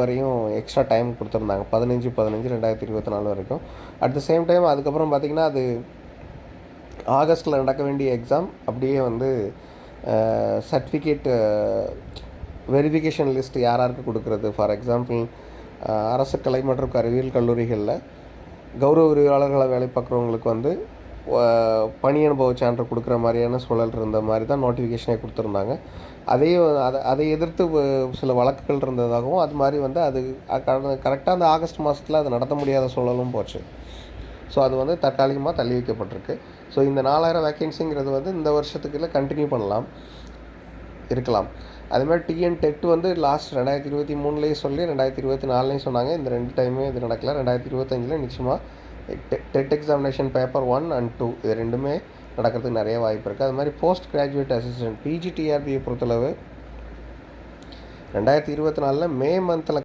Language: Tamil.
வரையும் எக்ஸ்ட்ரா டைம் கொடுத்துருந்தாங்க. பதினஞ்சு பதினஞ்சு ரெண்டாயிரத்தி இருபத்தி நாலு வரைக்கும். அட் த சேம் டைம் அதுக்கப்புறம் பார்த்திங்கன்னா அது ஆகஸ்ட்டில் நடக்க வேண்டிய எக்ஸாம் அப்படியே வந்து சர்டிஃபிகேட் வெரிஃபிகேஷன் லிஸ்ட் யார் யாருக்கு கொடுக்குறது? ஃபார் எக்ஸாம்பிள் அரசு கலை மற்றும் அறிவியல் கல்லூரிகளில் கௌரவ விரிவாளர்களாக வேலை பார்க்குறவங்களுக்கு வந்து பணி அனுபவ சான்று கொடுக்குற மாதிரியான சூழல் இருந்த மாதிரி தான் நோட்டிஃபிகேஷனே கொடுத்துருந்தாங்க. அதையும் அதை அதை எதிர்த்து சில வழக்குகள் இருந்ததாகவும் அது மாதிரி வந்து அது கரெக்டாக அந்த ஆகஸ்ட் மாதத்தில் அது நடத்த முடியாத சூழலும் போச்சு. ஸோ அது வந்து தற்காலிகமாக தள்ளி வைக்கப்பட்டிருக்கு. ஸோ இந்த நாலாயிரம் வேக்கன்சிங்கிறது வந்து இந்த வருஷத்துக்குள்ள கண்டினியூ பண்ணலாம். இருக்கலாம். அதேமாதிரி டிஎன் டெட் வந்து லாஸ்ட் ரெண்டாயிரத்தி இருபத்தி மூணுலேயும் சொல்லி ரெண்டாயிரத்தி இருபத்தி நாலுலேயும் சொன்னாங்க. இந்த ரெண்டு டைமே இது நடக்கல. ரெண்டாயிரத்தி இருபத்தஞ்சில் நிச்சயமாக TET examination paper one and two இது ரெண்டுமே நடக்கிறதுக்கு நிறைய வாய்ப்பு இருக்குது அது மாதிரி போஸ்ட் கிராஜுவேட் அசிஸ்டன்ட் பிஜிடிஆர்பியை பொறுத்தளவு ரெண்டாயிரத்தி இருபத்தி நாலில் மே மந்தில்